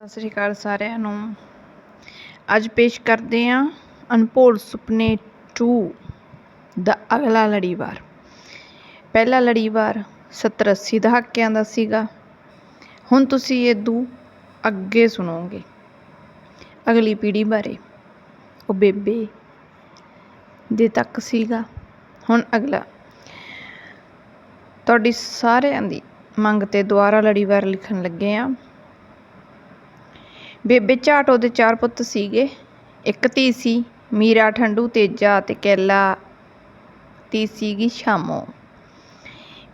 ਸਤਿ ਸ੍ਰੀ ਅਕਾਲ ਸਾਰਿਆਂ ਨੂੰ। ਅੱਜ ਪੇਸ਼ ਕਰਦੇ ਹਾਂ ਅਨਪੋਲ ਸੁਪਨੇ 2 ਦਾ ਅਗਲਾ ਲੜੀਵਾਰ। ਪਹਿਲਾ ਲੜੀਵਾਰ 70 80 ਦਹਾਕਿਆਂ ਦਾ ਸੀਗਾ। ਹੁਣ ਤੁਸੀਂ ਇਹ ਦੂ ਅੱਗੇ ਸੁਣੋਗੇ। ਅਗਲੀ ਪੀੜ੍ਹੀ ਬਾਰੇ। ਉਹ ਬੇਬੇ ਦੇ ਤੱਕ ਸੀਗਾ। ਹੁਣ ਅਗਲਾ। ਤੁਹਾਡੀ ਸਾਰਿਆਂ ਦੀ ਮੰਗ ਤੇ ਦੁਬਾਰਾ ਲੜੀਵਾਰ ਲਿਖਣ ਲੱਗੇ ਆ ਬੇਬੇ ਝਾਟੋ ਦੇ ਚਾਰ ਪੁੱਤ ਸੀਗੇ। ਇੱਕ ਧੀ ਸੀ, ਮੀਰਾ, ਠੰਡੂ, ਤੇਜਾ ਤੇ ਕੈਲਾ। ਤੀ ਸੀਗੀ ਸ਼ਾਮੋ।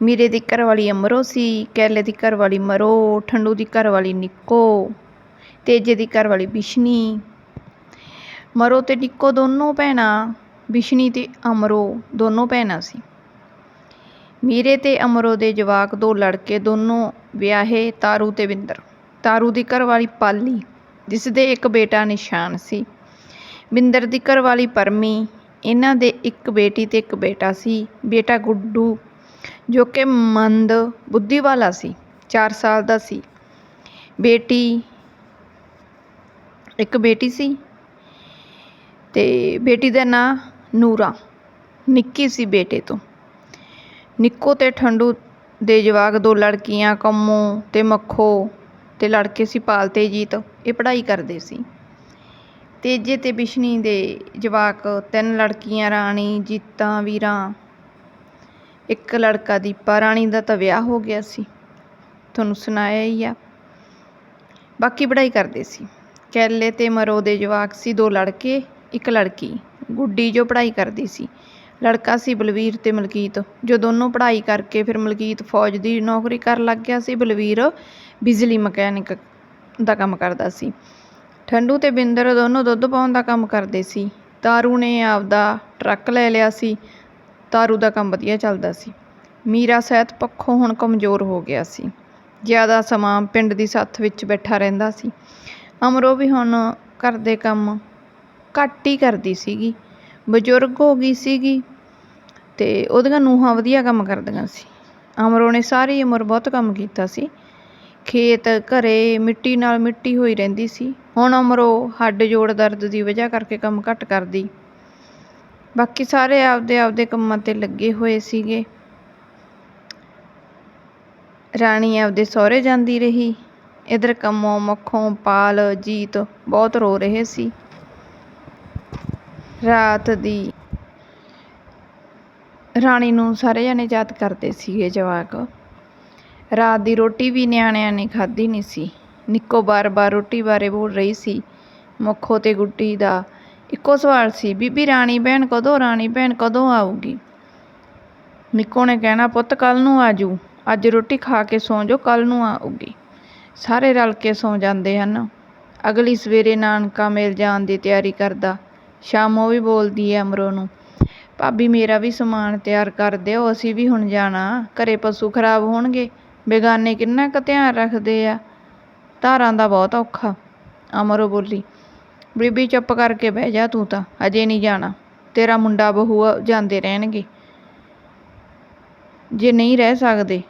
ਮੀਰੇ ਦੀ ਘਰਵਾਲੀ ਅਮਰੋ ਸੀ, ਕੈਲੇ ਦੀ ਘਰਵਾਲੀ ਮਰੋ, ਠੰਡੂ ਦੀ ਘਰਵਾਲੀ ਨਿੱਕੋ, ਤੇਜੇ ਦੀ ਘਰਵਾਲੀ ਬਿਸ਼ਨੀ। ਮਰੋ ਤੇ ਨਿੱਕੋ ਦੋਨੋਂ ਭੈਣਾਂ, ਬਿਸ਼ਨੀ ਤੇ ਅਮਰੋ ਦੋਨੋਂ ਭੈਣਾਂ ਸੀ। ਮੀਰੇ ਤੇ ਅਮਰੋ ਦੇ ਜਵਾਕ ਦੋ ਲੜਕੇ, ਦੋਨੋਂ ਵਿਆਹੇ ਤਾਰੂ ਤੇ ਵਿੰਦਰ ਤਾਰੂ ਦੀ ਘਰਵਾਲੀ ਪਾਲੀ। ਜਿਸ ਦੇ ਇੱਕ ਬੇਟਾ ਨਿਸ਼ਾਨ ਸੀ। ਬਿੰਦਰ ਦੀ ਘਰਵਾਲੀ ਪਰਮੀ, ਇਹਨਾਂ ਦੇ ਇੱਕ ਬੇਟੀ ਤੇ ਇੱਕ ਬੇਟਾ ਸੀ। ਬੇਟਾ ਗੁੱਡੂ, ਜੋ ਕਿ ਮੰਦ, ਬੁੱਧੀ ਵਾਲਾ ਸੀ 4 ਸਾਲ ਦਾ ਸੀ। ਬੇਟੀ, ਇੱਕ ਬੇਟੀ ਸੀ ਤੇ ਬੇਟੀ ਦਾ ਨਾਂ ਨੂਰਾ, ਨਿੱਕੀ ਸੀ ਬੇਟੇ ਤੋਂ। ਨਿੱਕੋ ਤੇ ਠੰਡੂ ਦੇ ਜਵਾਕ ਦੋ ਲੜਕੀਆਂ, ਕੰਮੋ ਤੇ ਮੱਖੋ ਤੇ ਲੜਕੇ ਸੀ ਪਾਲ ਤੇ ਜੀਤ, ਇਹ ਪੜ੍ਹਾਈ ਕਰਦੇ ਸੀ। ਤੇਜੇ ਤੇ ਬਿਸ਼ਨੀ ਦੇ ਜਵਾਕ, ਤਿੰਨ ਲੜਕੀਆਂ, ਰਾਣੀ, ਜੀਤਾਂ, ਵੀਰਾਂ। ਇੱਕ ਲੜਕਾ ਦੀਪਾ, ਰਾਣੀ ਦਾ ਤਾਂ ਵਿਆਹ ਹੋ ਗਿਆ ਸੀ। ਤੁਹਾਨੂੰ ਸੁਣਾਇਆ ਹੀ ਆ। ਬਾਕੀ ਪੜ੍ਹਾਈ ਕਰਦੇ ਸੀ। ਕੈਲੇ ਤੇ ਮਰੋ ਦੇ ਜਵਾਕ ਸੀ ਦੋ ਲੜਕੇ, ਇੱਕ ਲੜਕੀ। ਗੁੱਡੀ ਜੋ ਪੜ੍ਹਾਈ ਕਰਦੀ ਸੀ। ਲੜਕਾ ਸੀ ਬਲਵੀਰ ਤੇ ਮਲਕੀਤ। ਜੋ ਦੋਨੋਂ ਪੜ੍ਹਾਈ ਕਰਕੇ ਫਿਰ ਮਲਕੀਤ ਫੌਜ ਦੀ ਨੌਕਰੀ ਕਰਨ ਲੱਗ ਗਿਆ ਸੀ। ਬਲਵੀਰ ਬਿਜਲੀ ਮਕੈਨਿਕ ਦਾ ਕੰਮ ਕਰਦਾ ਸੀ। ਠੰਡੂ ਤੇ ਬਿੰਦਰ ਦੋਨੋਂ ਦੁੱਧ ਪਾਉਣ ਦਾ ਕੰਮ ਕਰਦੇ ਸੀ। ਤਾਰੂ ਨੇ ਆਪਦਾ ਟਰੱਕ ਲੈ ਲਿਆ ਸੀ। ਤਾਰੂ ਦਾ ਕੰਮ ਵਧੀਆ ਚੱਲਦਾ ਸੀ। ਮੀਰਾ ਸਿਹਤ ਪੱਖੋਂ ਹੁਣ ਕਮਜ਼ੋਰ ਹੋ ਗਿਆ ਸੀ। ਜ਼ਿਆਦਾ ਸਮਾਂ ਪਿੰਡ ਦੀ ਸੱਥ ਵਿੱਚ ਬੈਠਾ ਰਹਿੰਦਾ ਸੀ। ਅਮਰੋ ਵੀ ਹੁਣ ਘਰ ਦੇ ਕੰਮ ਘੱਟ ਹੀ ਕਰਦੀ ਸੀਗੀ। ਬਜ਼ੁਰਗ ਹੋ ਗਈ ਸੀਗੀ ਤੇ ਉਹਦੀਆਂ ਨੂੰਹਾਂ ਵਧੀਆ ਕੰਮ ਕਰਦੀਆਂ ਸੀ। ਅਮਰੋ ਨੇ ਸਾਰੀ ਉਮਰ ਬਹੁਤ ਕੰਮ ਕੀਤਾ ਸੀ। ਖੇਤ ਘਰੇ ਮਿੱਟੀ ਨਾਲ ਮਿੱਟੀ ਹੋਈ ਰਹਿੰਦੀ ਸੀ। ਹੁਣ ਅਮਰੋ ਹੱਡ ਜੋੜ ਦਰਦ ਦੀ ਵਜ੍ਹਾ ਕਰਕੇ ਕੰਮ ਘੱਟ ਕਰਦੀ। ਬਾਕੀ ਸਾਰੇ ਆਪਦੇ ਆਪਦੇ ਕੰਮਾਂ ਤੇ ਲੱਗੇ ਹੋਏ ਸੀਗੇ। ਰਾਣੀ ਆਪਦੇ ਸਹੁਰੇ ਜਾਂਦੀ ਰਹੀ। ਇਧਰ ਕੰਮੋਂ ਮੱਖੋਂ ਪਾਲ ਜੀਤ ਬਹੁਤ ਰੋ ਰਹੇ ਸੀ। ਰਾਤ ਦੀ ਰਾਣੀ ਨੂੰ ਸਾਰੇ ਜਣੇ ਯਾਦ ਕਰਦੇ ਸੀਗੇ ਜਵਾਕ। ਰਾਤ ਦੀ ਰੋਟੀ ਵੀ ਨਿਆਣਿਆਂ ਨੇ ਖਾਧੀ ਨਹੀਂ ਸੀ। ਨਿੱਕੋ ਬਾਰ-ਬਾਰ ਰੋਟੀ ਬਾਰੇ ਬੋਲ ਰਹੀ ਸੀ। ਮੁੱਖੋ ਤੇ ਗੁੱਡੀ ਦਾ ਇੱਕੋ ਸਵਾਲ ਸੀ, ਬੀਬੀ ਰਾਣੀ ਭੈਣ ਕਦੋਂ ਰਾਣੀ ਭੈਣ ਕਦੋਂ ਆਊਗੀ? ਨਿੱਕੋ ਨੇ ਕਹਿਣਾ, ਪੁੱਤ ਕੱਲ ਨੂੰ ਆਜੂ। ਅੱਜ ਰੋਟੀ ਖਾ ਕੇ ਸੌਂ ਜਾਓ ਕੱਲ ਨੂੰ ਆਊਗੀ। ਸਾਰੇ ਰਲ ਕੇ ਸੌਂ ਜਾਂਦੇ ਹਨ। ਅਗਲੀ ਸਵੇਰੇ ਨਾਨਕਾ ਮੇਲ ਜਾਣ ਦੀ ਤਿਆਰੀ ਕਰਦਾ। ਸ਼ਾਮੋਂ ਵੀ ਬੋਲਦੀ ਐ ਅਮਰੋ ਨੂੰ, ਭਾਬੀ, ਮੇਰਾ ਵੀ ਸਮਾਨ ਤਿਆਰ ਕਰ ਦਿਓ, ਅਸੀਂ ਵੀ ਹੁਣ ਜਾਣਾ। ਘਰੇ ਪਸ਼ੂ ਖਰਾਬ ਹੋਣਗੇ। ਬੇਗਾਨੇ ਕਿੰਨਾ ਕੁ ਧਿਆਨ ਰੱਖਦੇ ਆ? ਧਾਰਾਂ ਦਾ ਬਹੁਤ ਔਖਾ। ਅਮਰੋ ਬੋਲੀ, ਬੀਬੀ ਚੁੱਪ ਕਰਕੇ ਬਹਿ ਜਾ ਤੂੰ ਤਾਂ, ਅਜੇ ਨਹੀਂ ਜਾਣਾ। ਤੇਰਾ ਮੁੰਡਾ ਬਹੂ ਜਾਂਦੇ ਰਹਿਣਗੇ। ਜੇ ਨਹੀਂ ਰਹਿ ਸਕਦੇ,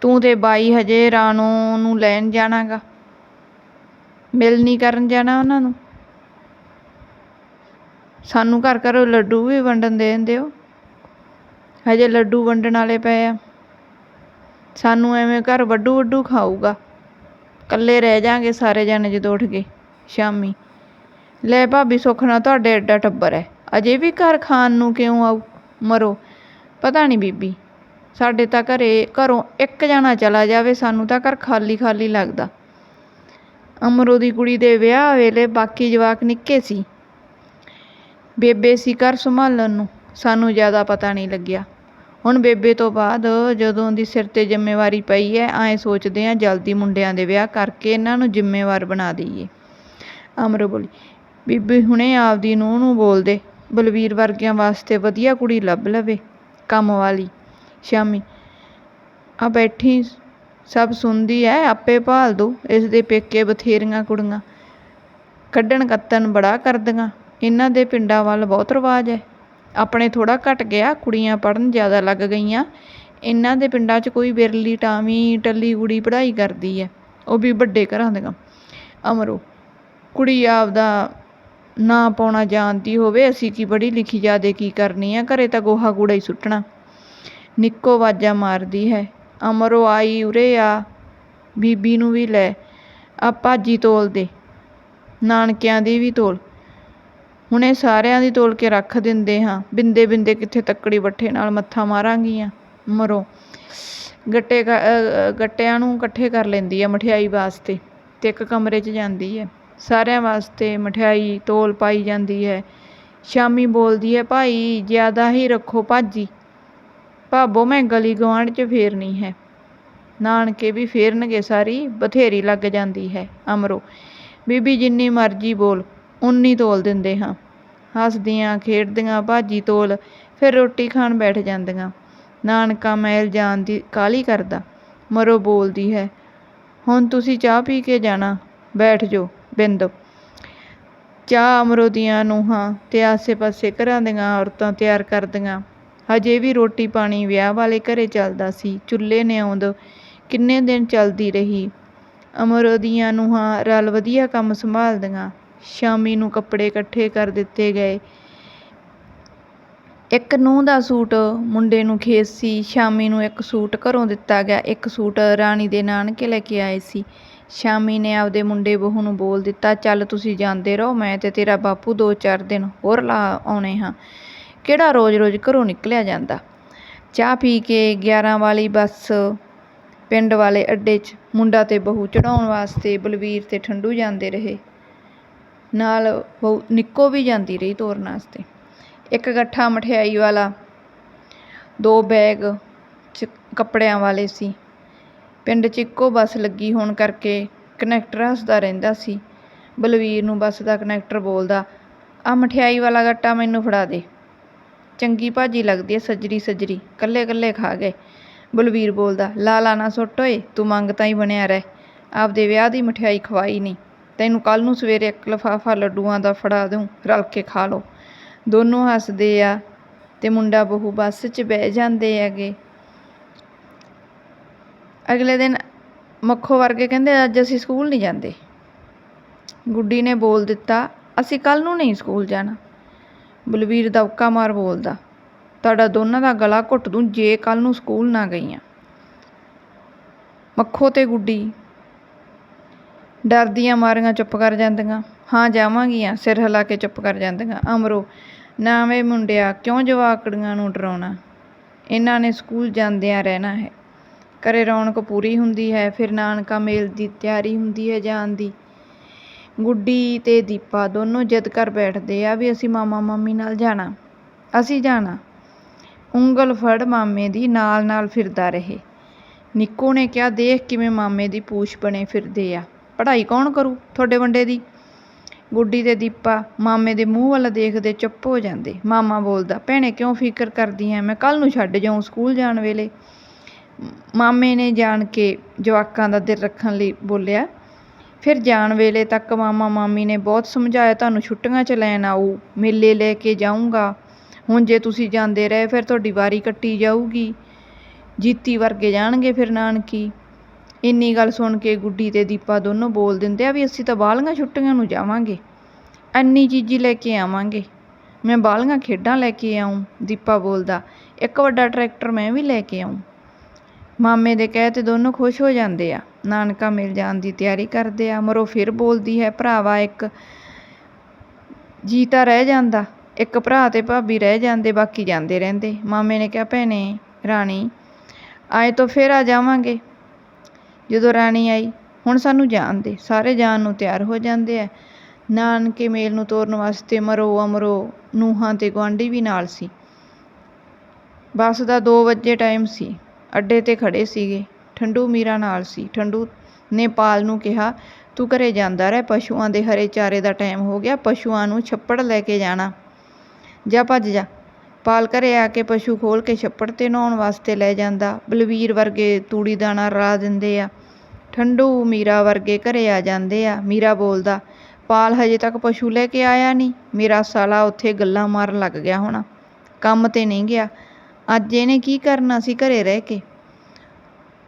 ਤੂੰ ਤੇ ਬਾਈ ਹਜੇ ਰਾਣੋ ਨੂੰ ਲੈਣ ਜਾਣਾਗਾ। ਮਿਲ ਨਹੀਂ ਕਰਨ ਜਾਣਾ ਉਹਨਾਂ ਨੂੰ। ਸਾਨੂੰ ਘਰ ਘਰ ਲੱਡੂ ਵੀ ਵੰਡਣ ਦੇ ਦਿੰਦੇ ਹੋ। ਹਜੇ ਲੱਡੂ ਵੰਡਣ ਵਾਲੇ ਪਏ ਆ। ਸਾਨੂੰ ਐਵੇਂ ਘਰ ਵੱਡੂ ਵੱਡੂ ਖਾਊਗਾ। ਇਕੱਲੇ ਰਹਿ ਜਾਾਂਗੇ ਸਾਰੇ ਜਾਣੇ ਜਦੋਂ ਉੱਠ ਕੇ ਸ਼ਾਮੀ। ਲੈ ਭਾਬੀ, ਸੁੱਖ ਨਾਲ ਤੁਹਾਡੇ ਐਡਾ ਟੱਬਰ ਹੈ ਅਜੇ ਵੀ ਘਰ ਖਾਣ ਨੂੰ ਕਿਉਂ ਆਉ ਮਰੋ। ਪਤਾ ਨਹੀਂ ਬੀਬੀ, ਸਾਡੇ ਤਾਂ ਘਰੇ, ਘਰੋਂ ਇੱਕ ਜਾਣਾ ਚਲਾ ਜਾਵੇ, ਸਾਨੂੰ ਤਾਂ ਘਰ ਖਾਲੀ ਖਾਲੀ ਲੱਗਦਾ। ਅਮਰੋ ਦੀ ਕੁੜੀ ਦੇ ਵਿਆਹ ਵੇਲੇ ਬਾਕੀ ਜਵਾਕ ਨਿੱਕੇ ਸੀ। ਬੇਬੇ ਸੀ ਘਰ ਸੰਭਾਲਣ ਨੂੰ, ਸਾਨੂੰ ਜ਼ਿਆਦਾ ਪਤਾ ਨਹੀਂ ਲੱਗਿਆ। ਹੁਣ ਬੇਬੇ ਤੋਂ ਬਾਅਦ ਜਦੋਂ ਦੀ ਸਿਰ ਤੇ ਜ਼ਿੰਮੇਵਾਰੀ ਪਈ ਹੈ ਐਂ ਸੋਚਦੇ ਆ ਜਲਦੀ ਮੁੰਡਿਆਂ ਦੇ ਵਿਆਹ ਕਰਕੇ ਇਹਨਾਂ ਨੂੰ ਜ਼ਿੰਮੇਵਾਰ ਬਣਾ ਦਈਏ। ਅਮਰੋ ਬੋਲੀ, ਬੀਬੀ ਹੁਣੇ ਆਪਦੀ ਨੂੰਹ ਨੂੰ ਬੋਲਦੇ ਬਲਵੀਰ ਵਰਗਿਆਂ ਵਾਸਤੇ ਵਧੀਆ ਕੁੜੀ ਲੱਭ ਲਵੇ, ਕੰਮ ਵਾਲੀ। ਸ਼ਾਮੀ, ਆ ਬੈਠੀ ਸਭ ਸੁਣਦੀ ਐ, ਆਪੇ ਭਾਲ ਦੋ, ਇਸ ਦੇ ਪੇਕੇ ਬਥੇਰੀਆਂ ਕੁੜੀਆਂ। ਕੱਢਣ ਕੱਤਣ ਬੜਾ ਕਰਦੀਆਂ, ਇਹਨਾਂ ਦੇ ਪਿੰਡਾਂ ਵੱਲ ਬਹੁਤ ਰਿਵਾਜ ਹੈ ਆਪਣੇ ਥੋੜ੍ਹਾ ਘੱਟ ਗਿਆ, ਕੁੜੀਆਂ ਪੜ੍ਹਨ ਜ਼ਿਆਦਾ ਲੱਗ ਗਈਆਂ। ਇਹਨਾਂ ਦੇ ਪਿੰਡਾਂ 'ਚ ਕੋਈ ਵਿਰਲੀ ਟਾਵੀਂ, ਟੱਲੀ ਕੁੜੀ ਪੜ੍ਹਾਈ ਕਰਦੀ ਹੈ। ਉਹ ਵੀ ਵੱਡੇ ਘਰਾਂ ਦੀਆਂ ਅਮਰੋ, ਕੁੜੀ ਆਪਦਾ ਨਾਂ ਪਾਉਣਾ ਜਾਣਦੀ ਹੋਵੇ, ਅਸੀਂ ਕੀ ਪੜ੍ਹੀ ਲਿਖੀ ਜ਼ਿਆਦੇ ਕੀ ਕਰਨੀ ਆ ਘਰੇ ਤਾਂ ਗੋਹਾ ਕੂੜਾ ਹੀ ਸੁੱਟਣਾ। ਨਿੱਕੋ ਆਵਾਜ਼ਾਂ ਮਾਰਦੀ ਹੈ। ਅਮਰੋ, ਆਈ ਉਰੇ ਆ। ਬੀਬੀ ਨੂੰ ਵੀ ਲੈ। ਆ ਭਾਜੀ ਤੋਲ ਦੇ ਨਾਨਕਿਆਂ ਦੀ ਵੀ ਤੋਲ। ਹੁਣੇ ਸਾਰਿਆਂ ਦੀ ਤੋਲ ਕੇ ਰੱਖ ਦਿੰਦੇ ਹਾਂ। ਬਿੰਦੇ ਬਿੰਦੇ ਕਿੱਥੇ ਤੱਕੜੀ ਬੱਠੇ ਨਾਲ ਮੱਥਾ ਮਾਰਾਂਗੀਆਂ? ਮਰੋ। ਗੱਟੇ ਕ- ਗੱਟਿਆਂ ਨੂੰ ਇਕੱਠੇ ਕਰ ਲੈਂਦੀ ਹੈ ਮਠਿਆਈ ਵਾਸਤੇ ਤੇ ਇੱਕ ਕਮਰੇ 'ਚ ਜਾਂਦੀ ਹੈ। ਸਾਰਿਆਂ ਵਾਸਤੇ ਮਠਿਆਈ ਤੋਲ ਪਾਈ ਜਾਂਦੀ ਹੈ। ਸ਼ਾਮੀ ਬੋਲਦੀ ਹੈ, ਭਾਈ, ਜ਼ਿਆਦਾ ਹੀ ਰੱਖੋ ਭਾਜੀ। ਭਾਬੋ, ਮੈਂ ਗਲੀ ਗਵਾਂਢ 'ਚ ਫੇਰਨੀ ਹੈ। ਨਾਨਕੇ ਵੀ ਫੇਰਨਗੇ ਸਾਰੀ, ਬਥੇਰੀ ਲੱਗ ਜਾਂਦੀ ਹੈ। ਅਮਰੋ, ਬੀਬੀ, ਜਿੰਨੀ ਮਰਜ਼ੀ ਬੋਲ। ਉਨੀ ਤੋਲ ਦਿੰਦੇ ਹਾਂ। ਹੱਸਦੀਆਂ, ਖੇਡਦੀਆਂ, ਭਾਜੀ ਤੋਲ, ਫਿਰ ਰੋਟੀ ਖਾਣ ਬੈਠ ਜਾਂਦੀਆਂ। ਨਾਨਕਾ ਮਹਿਲ ਜਾਣ ਦੀ ਕਾਹਲੀ ਕਰਦਾ, ਮਰੋ ਬੋਲਦੀ ਹੈ, ਹੁਣ ਤੁਸੀਂ ਚਾਹ ਪੀ ਕੇ ਜਾਣਾ, ਬੈਠ ਜੋ ਬਿੰਦ। ਚਾਹ ਅਮਰੋ ਦੀਆਂ ਨੂੰਹਾਂ ਤੇ ਆਸੇ-ਪਾਸੇ ਘਰਾਂ ਦੀਆਂ ਔਰਤਾਂ ਤਿਆਰ ਕਰਦੀਆਂ। ਹਜੇ ਵੀ ਰੋਟੀ ਪਾਣੀ ਵਿਆਹ ਵਾਲੇ ਘਰੇ ਚੱਲਦਾ ਸੀ, ਚੁੱਲ੍ਹੇ ਨੇ ਆਉਂਦ ਕਿੰਨੇ ਦਿਨ ਚੱਲਦੀ ਰਹੀ। ਅਮਰੋ ਦੀਆਂ ਨੂੰਹਾਂ ਰਲ ਵਧੀਆ ਕੰਮ ਸੰਭਾਲਦੀਆਂ ਸ਼ਾਮੀ ਨੂੰ ਕੱਪੜੇ ਇਕੱਠੇ ਕਰ ਦਿੱਤੇ ਗਏ। ਇੱਕ ਨੂੰਹ ਦਾ ਸੂਟ ਮੁੰਡੇ ਨੂੰ ਖੇਸ ਸੀ। ਸ਼ਾਮੀ ਨੂੰ ਇੱਕ ਸੂਟ ਘਰੋਂ ਦਿੱਤਾ ਗਿਆ। ਇੱਕ ਸੂਟ ਰਾਣੀ ਦੇ ਨਾਨਕੇ ਲੈ ਕੇ ਆਏ ਸੀ। ਸ਼ਾਮੀ ਨੇ ਆਪਦੇ ਮੁੰਡੇ ਬਹੂ ਨੂੰ ਬੋਲ ਦਿੱਤਾ, ਚੱਲ ਤੁਸੀਂ ਜਾਂਦੇ ਰਹੋ, ਮੈਂ ਤੇ ਤੇਰਾ ਬਾਪੂ ਦੋ ਚਾਰ ਦਿਨ ਹੋਰ ਲਾ ਆਉਣੇ ਹਾਂ। ਕਿਹੜਾ ਰੋਜ਼-ਰੋਜ਼ ਘਰੋਂ ਨਿਕਲਿਆ ਜਾਂਦਾ? ਚਾਹ ਪੀ ਕੇ 11 ਵਾਲੀ ਬੱਸ ਪਿੰਡ ਵਾਲੇ ਅੱਡੇ 'ਚ ਮੁੰਡਾ ਤੇ ਬਹੂ ਚੜਾਉਣ ਵਾਸਤੇ ਬਲਵੀਰ ਤੇ ਠੰਡੂ ਜਾਂਦੇ ਰਹੇ। ਨਾਲ ਬਹੁ ਨਿੱਕੋ ਵੀ ਜਾਂਦੀ ਰਹੀ ਤੋਰਨ ਵਾਸਤੇ। ਇੱਕ ਗੱਠਾ ਮਠਿਆਈ ਵਾਲਾ, ਦੋ ਬੈਗ ਚ ਕੱਪੜਿਆਂ ਵਾਲੇ ਸੀ। ਪਿੰਡ 'ਚ ਇੱਕੋ ਬੱਸ ਲੱਗੀ ਹੋਣ ਕਰਕੇ ਕਨੈਕਟਰ ਹੱਸਦਾ ਰਹਿੰਦਾ ਸੀ। ਬਲਵੀਰ ਨੂੰ ਬੱਸ ਦਾ ਕਨੈਕਟਰ ਬੋਲਦਾ, ਆ ਮਠਿਆਈ ਵਾਲਾ ਗੱਟਾ ਮੈਨੂੰ ਫੜਾ ਦੇ। ਚੰਗੀ ਭਾਜੀ ਲੱਗਦੀ ਐ ਸੱਜਰੀ ਸੱਜਰੀ, ਕੱਲੇ ਕੱਲੇ ਖਾ ਗਏ। ਬਲਵੀਰ ਬੋਲਦਾ ਲਾਲਾ ਨਾ ਸੁੱਟ ਓਏ, ਤੂੰ ਮੰਗਤਾ ਹੀ ਬਣਿਆ ਰਹਿ। ਆਪਦੇ ਵਿਆਹ ਦੀ ਮਠਿਆਈ ਖਵਾਈ ਨਹੀਂ ਤੈਨੂੰ ਕੱਲ ਨੂੰ ਸਵੇਰੇ ਇੱਕ ਲਿਫਾਫਾ ਲੱਡੂਆਂ ਦਾ ਫੜਾ ਦਊਂ ਰਲ ਕੇ ਖਾ ਲਓ। ਦੋਨੋਂ ਹੱਸਦੇ ਆ ਤੇ ਮੁੰਡਾ ਬਹੂ ਬੱਸ 'ਚ ਬਹਿ ਜਾਂਦੇ ਹੈਗੇ। ਅਗਲੇ ਦਿਨ ਮੱਖੋ ਵਰਗੇ ਕਹਿੰਦੇ, ਅੱਜ ਅਸੀਂ ਸਕੂਲ ਨਹੀਂ ਜਾਂਦੇ। ਗੁੱਡੀ ਨੇ ਬੋਲ ਦਿੱਤਾ, ਅਸੀਂ ਕੱਲ ਨੂੰ ਨਹੀਂ ਸਕੂਲ ਜਾਣਾ। ਬਲਵੀਰ ਦਬਕਾ ਮਾਰ ਬੋਲਦਾ, ਤੁਹਾਡਾ ਦੋਨਾਂ ਦਾ ਗਲਾ ਘੁੱਟ ਦੂੰ, ਜੇ ਕੱਲ ਨੂੰ ਸਕੂਲ ਨਾ ਗਈਆਂ। ਮੱਖੋ ਤੇ ਗੁੱਡੀ ਡਰਦੀਆਂ ਮਾਰੀਆਂ, ਚੁੱਪ ਕਰ ਜਾਂਦੀਆਂ। ਹਾਂ, ਜਾਵਾਂਗੀਆਂ, ਸਿਰ ਹਿਲਾ ਕੇ ਚੁੱਪ ਕਰ ਜਾਂਦੀਆਂ। ਅਮਰੋ ਨਾ ਵੇ ਮੁੰਡਿਆ, ਕਿਉਂ ਜਵਾਕੜੀਆਂ ਨੂੰ ਡਰਾਉਣਾ? ਇਹਨਾਂ ਨੇ ਸਕੂਲ ਜਾਂਦਿਆਂ ਰਹਿਣਾ ਹੈ। ਘਰੇ ਰੌਣਕ ਪੂਰੀ ਹੁੰਦੀ ਹੈ, ਫਿਰ ਨਾਨਕਾ ਮੇਲ ਦੀ ਤਿਆਰੀ ਹੁੰਦੀ ਹੈ ਜਾਣ ਦੀ। ਗੁੱਡੀ ਤੇ ਦੀਪਾ ਦੋਨੋਂ ਜਿੱਦ ਕਰ ਬੈਠਦੇ ਆ ਵੀ ਅਸੀਂ ਮਾਮਾ ਮਾਮੀ ਨਾਲ ਜਾਣਾ। ਅਸੀਂ ਜਾਣਾ। ਉਂਗਲ ਫੜ ਮਾਮੇ ਦੀ ਨਾਲ ਨਾਲ ਫਿਰਦਾ ਰਹੇ। ਨਿੱਕੂ ਨੇ ਕਿਹਾ, ਦੇਖ ਕਿਵੇਂ ਮਾਮੇ ਦੀ ਪੂਛ ਬਣੇ ਫਿਰਦੇ ਆ। ਪੜ੍ਹਾਈ ਕੌਣ ਕਰੂ ਤੁਹਾਡੇ ਵੰਡੇ ਦੀ? ਗੁੱਡੀ ਤੇ ਦੀਪਾ ਮਾਮੇ ਦੇ ਮੂੰਹ ਵੱਲ ਦੇਖਦੇ ਚੁੱਪ ਹੋ ਜਾਂਦੇ। ਮਾਮਾ ਬੋਲਦਾ, ਭੈਣੇ ਕਿਉਂ ਫਿਕਰ ਕਰਦੀ ਐ? ਮੈਂ ਕੱਲ ਨੂੰ ਛੱਡ ਜਾਊਂ ਸਕੂਲ ਜਾਣ ਵੇਲੇ। ਮਾਮੇ ਨੇ ਜਾਣ ਕੇ ਜਵਾਕਾਂ ਦਾ ਦਿਲ ਰੱਖਣ ਲਈ ਬੋਲਿਆ, ਫਿਰ ਜਾਣ ਵੇਲੇ ਤੱਕ ਮਾਮਾ ਮਾਮੀ ਨੇ ਬਹੁਤ ਸਮਝਾਇਆ, ਤੁਹਾਨੂੰ ਛੁੱਟੀਆਂ 'ਚ ਲੈਣ ਆਊ, ਮੇਲੇ ਲੈ ਕੇ ਜਾਊਂਗਾ। ਹੁਣ ਜੇ ਤੁਸੀਂ ਜਾਂਦੇ ਰਹੇ, ਫਿਰ ਤੁਹਾਡੀ ਵਾਰੀ ਕੱਟੀ ਜਾਊਗੀ। ਜੀਤੀ ਵਰਗੇ ਜਾਣਗੇ ਫਿਰ ਨਾਨਕੀ। ਇੰਨੀ ਗੱਲ ਸੁਣ ਕੇ ਗੁੱਡੀ ਤੇ ਦੀਪਾ ਦੋਨੋਂ ਬੋਲ ਦਿੰਦੇ ਆ ਵੀ ਅਸੀਂ ਤਾਂ ਬਾਹਲੀਆਂ ਛੁੱਟੀਆਂ ਨੂੰ ਜਾਵਾਂਗੇ। ਐਨੀ ਚੀਜ਼ੀ ਲੈ ਕੇ ਆਵਾਂਗੇ। ਮੈਂ ਬਾਹਲੀਆਂ ਖੇਡਾਂ ਲੈ ਕੇ ਆਊਂ, ਦੀਪਾ ਬੋਲਦਾ। ਇੱਕ ਵੱਡਾ ਟਰੈਕਟਰ ਮੈਂ ਵੀ ਲੈ ਕੇ ਆਊਂ। ਮਾਮੇ ਦੇ ਕਹੇ ਤੇ ਦੋਨੋਂ ਖੁਸ਼ ਹੋ ਜਾਂਦੇ ਆ। ਨਾਨਕਾ ਮਿਲ ਜਾਣ ਦੀ ਤਿਆਰੀ ਕਰਦੇ ਆ। ਮਰੋ ਫਿਰ ਬੋਲਦੀ ਹੈ, ਭਰਾਵਾ, ਇੱਕ ਜੀ ਤਾਂ ਰਹਿ ਜਾਂਦਾ। ਇੱਕ ਭਰਾ ਤੇ ਭਾਬੀ ਰਹਿ ਜਾਂਦੇ, ਬਾਕੀ ਜਾਂਦੇ ਰਹਿੰਦੇ। ਮਾਮੇ ਨੇ ਕਿਹਾ, ਭੈਣੇ, ਰਾਣੀ, ਆਏ ਤੋਂ ਫਿਰ ਆ ਜਾਵਾਂਗੇ। ਜਦੋਂ ਰਾਣੀ ਆਈ, ਹੁਣ ਸਾਨੂੰ ਜਾਣ ਦੇ। ਸਾਰੇ ਜਾਣ ਨੂੰ ਤਿਆਰ ਹੋ ਜਾਂਦੇ ਆ। ਨਾਨਕੇ ਮੇਲ ਨੂੰ ਤੋਰਨ ਵਾਸਤੇ ਮਰੋ ਅਮਰੋ ਨੂਹਾਂ ਤੇ ਗੁਆਂਢੀ ਵੀ ਨਾਲ ਸੀ। ਬੱਸ ਦਾ 2 ਵਜੇ ਟਾਈਮ ਸੀ। ਅੱਡੇ ਤੇ ਖੜੇ ਸੀਗੇ। ਠੰਡੂ ਮੀਰਾ ਨਾਲ ਸੀ। ਠੰਡੂ ਨੇ ਪਾਲ ਨੂੰ ਕਿਹਾ, ਤੂੰ ਘਰੇ ਜਾਂਦਾ ਰਹਿ। ਪਸ਼ੂਆਂ ਦੇ ਹਰੇ ਚਾਰੇ ਦਾ ਟਾਈਮ ਹੋ ਗਿਆ। ਪਸ਼ੂਆਂ ਨੂੰ ਛੱਪੜ ਲੈ ਕੇ ਜਾਣਾ। ਜਾ ਭੱਜ ਜਾ। ਪਾਲ ਘਰੇ ਆ ਕੇ ਪਸ਼ੂ ਖੋਲ ਕੇ ਛੱਪੜ ਤੇ ਨਹਾਉਣ ਵਾਸਤੇ ਲੈ ਜਾਂਦਾ। ਬਲਵੀਰ ਵਰਗੇ ਤੂੜੀ ਦਾਣਾ ਰਲਾ ਦਿੰਦੇ ਆ। ਠੰਡੂ ਮੀਰਾ ਵਰਗੇ ਘਰੇ ਆ ਜਾਂਦੇ ਆ। ਮੀਰਾ ਬੋਲਦਾ, ਪਾਲ, ਹਜੇ ਤੱਕ ਪਸ਼ੂ ਲੈ ਕੇ ਆਇਆ ਨਹੀਂ। ਮੇਰਾ ਸਾਲਾ ਉੱਥੇ ਗੱਲਾਂ ਮਾਰਨ ਲੱਗ ਗਿਆ ਹੋਣਾ। ਕੰਮ ਤੇ ਨਹੀਂ ਗਿਆ। ਅੱਜ ਇਹਨੇ ਕੀ ਕਰਨਾ ਸੀ ਘਰੇ ਰਹਿ ਕੇ?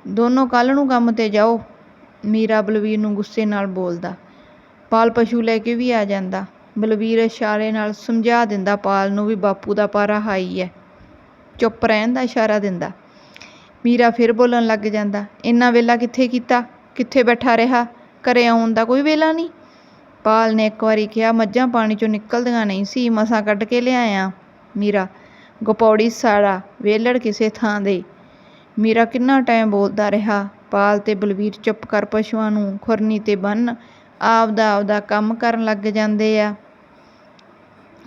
ਦੋਨੋਂ ਕੱਲ ਨੂੰ ਕੰਮ ਤੇ ਜਾਓ। ਮੀਰਾ ਬਲਵੀਰ ਨੂੰ ਗੁੱਸੇ ਨਾਲ ਬੋਲਦਾ, ਪਾਲ, ਪਸ਼ੂ ਲੈ ਕੇ ਵੀ ਆ ਜਾਂਦਾ। ਬਲਬੀਰ ਇਸ਼ਾਰੇ ਨਾਲ ਸਮਝਾ ਦਿੰਦਾ, ਪਾਲ ਨੂੰ ਵੀ ਬਾਪੂ ਦਾ ਪਾਰਾ ਹਾਈ ਹੈ ਚੁੱਪ ਰਹਿਣ ਦਾ ਇਸ਼ਾਰਾ ਦਿੰਦਾ। ਮੀਰਾ ਫਿਰ ਬੋਲਣ ਲੱਗ ਜਾਂਦਾ, ਇੰਨਾ ਵੇਲਾ ਕਿੱਥੇ ਕੀਤਾ? ਕਿੱਥੇ ਬੈਠਾ ਰਿਹਾ? ਘਰੇ ਆਉਣ ਦਾ ਕੋਈ ਵੇਲਾ ਨਹੀਂ? ਪਾਲ ਨੇ ਇੱਕ ਵਾਰੀ ਕਿਹਾ, ਮੱਝਾਂ ਪਾਣੀ ਚੋਂ ਨਿਕਲਦੀਆਂ ਨਹੀਂ ਸੀ, ਮਸਾਂ ਕੱਢ ਕੇ ਲਿਆਇਆ। ਮੀਰਾ, ਗਪੌੜੀ ਸਾੜਾ ਵੇਲੜ ਕਿਸੇ ਥਾਂ ਦੇ। ਮੀਰਾ ਕਿੰਨਾ ਟਾਈਮ ਬੋਲਦਾ ਰਿਹਾ। ਪਾਲ ਤੇ ਬਲਵੀਰ ਚੁੱਪ ਕਰ ਪਸ਼ੂਆਂ ਨੂੰ ਖੁਰਨੀ ਤੇ ਬੰਨ ਆਪਦਾ ਆਪਦਾ ਕੰਮ ਕਰਨ ਲੱਗ ਜਾਂਦੇ ਆ।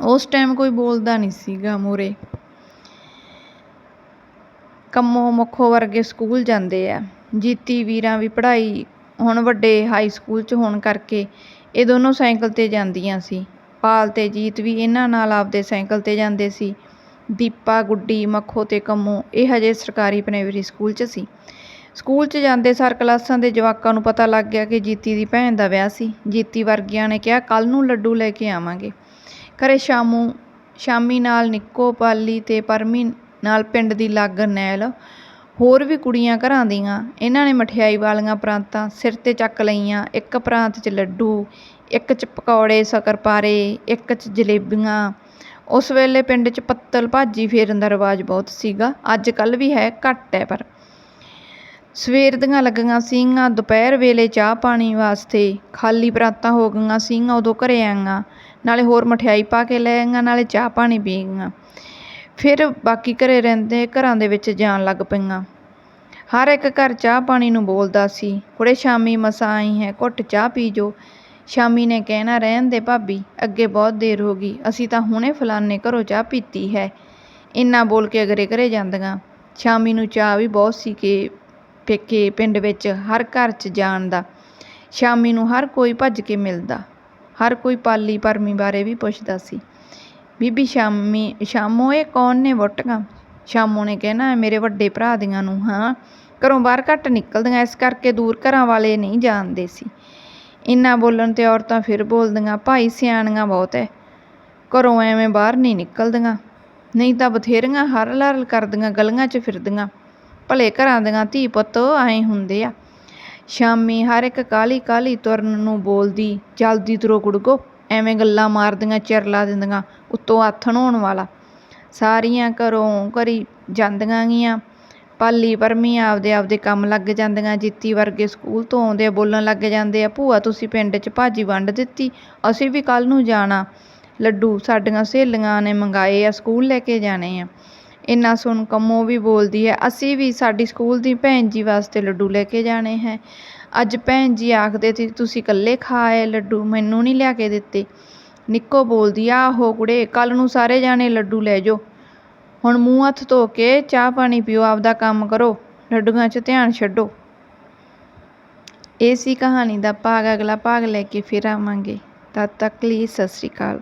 ਉਸ ਟਾਈਮ ਕੋਈ ਬੋਲਦਾ ਨਹੀਂ ਸੀਗਾ ਮੂਹਰੇ। ਕੰਮੋ ਮੁੱਖੋ ਵਰਗੇ ਸਕੂਲ ਜਾਂਦੇ ਆ। ਜੀਤੀ ਵੀਰਾਂ ਵੀ ਪੜ੍ਹਾਈ ਹੁਣ ਵੱਡੇ ਹਾਈ ਸਕੂਲ 'ਚ ਹੋਣ ਕਰਕੇ ਇਹ ਦੋਨੋਂ ਸਾਈਕਲ 'ਤੇ ਜਾਂਦੀਆਂ ਸੀ। ਪਾਲ ਤੇ ਜੀਤ ਵੀ ਇਹਨਾਂ ਨਾਲ ਆਪਦੇ ਸਾਈਕਲ 'ਤੇ ਜਾਂਦੇ ਸੀ। ਦੀਪਾ, ਗੁੱਡੀ, ਮੱਖੋ ਤੇ ਕੰਮੋ ਇਹ ਹਜੇ ਸਰਕਾਰੀ ਪ੍ਰਾਇਮਰੀ ਸਕੂਲ 'ਚ ਸੀ। ਸਕੂਲ 'ਚ ਜਾਂਦੇ ਸਾਰ ਕਲਾਸਾਂ ਦੇ ਜਵਾਕਾਂ ਨੂੰ ਪਤਾ ਲੱਗ ਗਿਆ ਕਿ ਜੀਤੀ ਦੀ ਭੈਣ ਦਾ ਵਿਆਹ ਸੀ। ਜੀਤੀ ਵਰਗਿਆਂ ਨੇ ਕਿਹਾ ਕੱਲ ਨੂੰ ਲੱਡੂ ਲੈ ਕੇ ਆਵਾਂਗੇ। ਘਰੇ ਸ਼ਾਮੂ, ਸ਼ਾਮੀ ਨਾਲ ਨਿੱਕੋ ਪਾਲੀ ਅਤੇ ਪਰਮੀ ਨਾਲ ਪਿੰਡ ਦੀ ਲਾਗ ਨੈਲ। ਹੋਰ ਵੀ ਕੁੜੀਆਂ ਘਰਾਂ ਦੀਆਂ। ਇਹਨਾਂ ਨੇ ਮਠਿਆਈ ਵਾਲੀਆਂ ਪ੍ਰਾਂਤਾਂ ਸਿਰ ਤੇ ਚੱਕ ਲਈਆਂ। ਇੱਕ ਪ੍ਰਾਂਤ 'ਚ ਲੱਡੂ, ਇੱਕ 'ਚ ਪਕੌੜੇ ਸ਼ਕਰਪਾਰੇ ਇੱਕ 'ਚ ਜਲੇਬੀਆਂ। ਉਸ ਵੇਲੇ ਪਿੰਡ 'ਚ ਪੱਤਲ ਭਾਜੀ ਫੇਰਨ ਦਾ ਰਿਵਾਜ ਬਹੁਤ ਸੀਗਾ। ਅੱਜ ਕੱਲ੍ਹ ਵੀ ਹੈ, ਘੱਟ ਹੈ ਪਰ। ਸਵੇਰ ਦੀਆਂ ਲੱਗੀਆਂ ਸੀਗੀਆਂ ਦੁਪਹਿਰ ਵੇਲੇ ਚਾਹ ਪਾਣੀ ਵਾਸਤੇ। ਖਾਲੀ ਪਰਾਤਾਂ ਹੋ ਗਈਆਂ ਸੀਗੀਆਂ ਉਦੋਂ ਘਰੇ ਆਈਆਂ। ਨਾਲੇ ਹੋਰ ਮਠਿਆਈ ਪਾ ਕੇ ਲੈ ਆਈਆਂ, ਨਾਲੇ ਚਾਹ ਪਾਣੀ ਪੀ ਗਈਆਂ ਫਿਰ ਬਾਕੀ ਘਰੇ ਰਹਿੰਦੇ, ਘਰਾਂ ਦੇ ਵਿੱਚ ਜਾਣ ਲੱਗ ਪਈਆਂ। ਹਰ ਇੱਕ ਘਰ ਚਾਹ ਪਾਣੀ ਨੂੰ ਬੋਲਦਾ ਸੀ, ਕੁੜੇ ਸ਼ਾਮੀ ਮਸਾਂ ਆਈ ਹੈ, ਘੁੱਟ ਚਾਹ ਪੀ ਜੋ। ਸ਼ਾਮੀ ਨੇ ਕਹਿਣਾ, ਰਹਿਣ ਦੇ ਭਾਬੀ, ਅੱਗੇ ਬਹੁਤ ਦੇਰ ਹੋ ਗਈ, ਅਸੀਂ ਤਾਂ ਹੁਣੇ ਫਲਾਨੇ ਘਰੋਂ ਚਾਹ ਪੀਤੀ ਹੈ। ਇੰਨਾ ਬੋਲ ਕੇ ਅਗਰੇ ਘਰੇ ਜਾਂਦੀਆਂ। ਸ਼ਾਮੀ ਨੂੰ ਚਾਹ ਵੀ ਬਹੁਤ ਸੀ ਕਿ ਪੇਕੇ ਪਿੰਡ ਵਿੱਚ ਹਰ ਘਰ 'ਚ ਜਾਣ ਦਾ। ਸ਼ਾਮੀ ਨੂੰ ਹਰ ਕੋਈ ਭੱਜ ਕੇ ਮਿਲਦਾ। ਹਰ ਕੋਈ ਪਾਲੀ ਪਰਮੀ ਬਾਰੇ ਵੀ ਪੁੱਛਦਾ ਸੀ। ਬੀਬੀ ਸ਼ਾਮੀ, ਸ਼ਾਮੋ ਇਹ ਕੌਣ ਨੇ ਵੋਟੀਆਂ ਸ਼ਾਮੋ ਨੇ ਕਹਿਣਾ, ਮੇਰੇ ਵੱਡੇ ਭਰਾ ਦੀਆਂ ਨੂੰ। ਹਾਂ, ਘਰੋਂ ਬਾਹਰ ਘੱਟ ਨਿਕਲਦੀਆਂ, ਇਸ ਕਰਕੇ ਦੂਰ ਘਰਾਂ ਵਾਲੇ ਨਹੀਂ ਜਾਣਦੇ ਸੀ। ਇੰਨਾ ਬੋਲਣ ਤੇ ਔਰਤਾਂ ਫਿਰ ਬੋਲਦੀਆਂ, ਭਾਈ ਸਿਆਣੀਆਂ ਬਹੁਤ ਐ, ਘਰੋਂ ਐਵੇਂ ਬਾਹਰ ਨਹੀਂ ਨਿਕਲਦੀਆਂ। ਨਹੀਂ ਤਾਂ ਬਥੇਰੀਆਂ ਹਰ ਲਰਲ ਕਰਦੀਆਂ, ਗਲੀਆਂ 'ਚ ਫਿਰਦੀਆਂ। ਭਲੇ ਘਰਾਂ ਦੀਆਂ ਧੀ ਪੁੱਤ ਐਂ ਹੁੰਦੇ ਆ। ਸ਼ਾਮੀ ਹਰ ਇੱਕ ਕਾਹਲੀ ਕਾਹਲੀ ਤੁਰਨ ਨੂੰ ਬੋਲਦੀ, ਜਲਦੀ ਤੁਰੋ ਕੁੜਗੋ ਐਵੇਂ ਗੱਲਾਂ ਮਾਰਦੀਆਂ, ਚਿਰਲਾ ਦਿੰਦੀਆਂ, ਉੱਤੋਂ ਆਥਣ ਹੋਣ ਵਾਲਾ। ਸਾਰੀਆਂ ਘਰੋਂ ਘਰੀ ਜਾਂਦੀਆਂ ਗੀਆਂ ਪਾਲੀ ਪਰਮੀ ਆਪਦੇ ਆਪਦੇ ਕੰਮ ਲੱਗ ਜਾਂਦੀਆਂ, ਜਿੱਤੀ ਵਰਗੇ ਸਕੂਲ ਤੋਂ ਆਉਂਦੇ ਆ, ਬੋਲਣ ਲੱਗ ਜਾਂਦੇ ਆ, ਭੂਆ ਤੁਸੀਂ ਪਿੰਡ 'ਚ ਭਾਜੀ ਵੰਡ ਦਿੱਤੀ, ਅਸੀਂ ਵੀ ਕੱਲ ਨੂੰ ਜਾਣਾ। ਲੱਡੂ ਸਾਡੀਆਂ ਸਹੇਲੀਆਂ ਨੇ ਮੰਗਾਏ ਆ, ਸਕੂਲ ਲੈ ਕੇ ਜਾਣੇ ਆ। ਇੰਨਾ ਸੁਣ ਕੰਮੋ ਵੀ ਬੋਲਦੀ ਹੈ। ਅਸੀਂ ਵੀ ਸਾਡੀ ਸਕੂਲ ਦੀ ਭੈਣ ਜੀ ਵਾਸਤੇ ਲੱਡੂ ਲੈ ਕੇ ਜਾਣੇ ਹੈ। ਅੱਜ ਭੈਣ ਜੀ ਆਖਦੇ ਸੀ, ਤੁਸੀਂ ਇਕੱਲੇ ਖਾ ਆਏ ਲੱਡੂ, ਮੈਨੂੰ ਨਹੀਂ ਲਿਆ ਕੇ ਦਿੱਤੇ। ਨਿੱਕੋ ਬੋਲਦੀ ਆ ਆਹੋ ਕੁੜੇ ਕੱਲ ਨੂੰ ਸਾਰੇ ਜਾਣੇ ਲੱਡੂ ਲੈ ਜਾਓ। ਹੁਣ ਮੂੰਹ ਹੱਥ ਧੋ ਕੇ ਚਾਹ ਪਾਣੀ ਪੀਓ, ਆਪਦਾ ਕੰਮ ਕਰੋ। ਲੱਡੂਆਂ 'ਚ ਧਿਆਨ ਛੱਡੋ। ਇਹ ਸੀ ਕਹਾਣੀ ਦਾ ਭਾਗ। ਅਗਲਾ ਭਾਗ ਲੈ ਕੇ ਫਿਰ ਆਵਾਂਗੇ। ਤਦ ਤੱਕ ਲਈ ਸਤਿ ਸ਼੍ਰੀ ਅਕਾਲ।